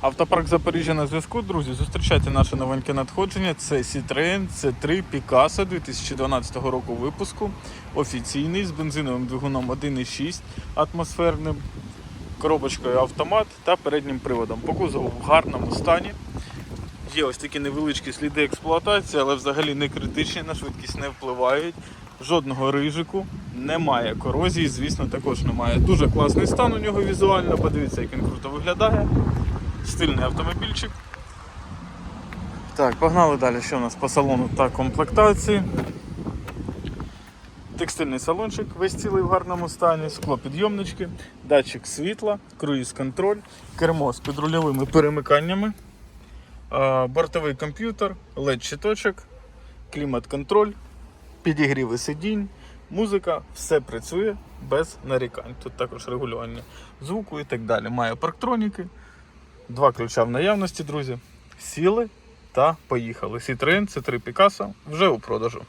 Автопарк Запоріжжя на зв'язку, друзі. Зустрічайте наше новеньке надходження. Це Citroen C3 Picasso 2012 року випуску. Офіційний з бензиновим двигуном 1.6 атмосферним, коробочкою автомат та переднім приводом. По кузову в гарному стані. Є ось такі невеличкі сліди експлуатації, але взагалі не критичні, на швидкість не впливають. Жодного рижику, немає корозії, звісно, також немає. Дуже класний стан у нього візуально. Подивіться, як він круто виглядає. Стильний автомобільчик. Так, погнали далі. Що у нас по салону та комплектації. Текстильний салончик, весь цілий в гарному стані, склопідйомнички, датчик світла, круїз-контроль, кермо з підрульовими перемиканнями, бортовий комп'ютер, LED-щиточок, клімат-контроль, підігріви сидінь, музика, все працює без нарікань. Тут також регулювання звуку і так далі. Має парктроніки, два ключа в наявності, друзі. Сіли та поїхали. Citroen C3 Picasso вже у продажу.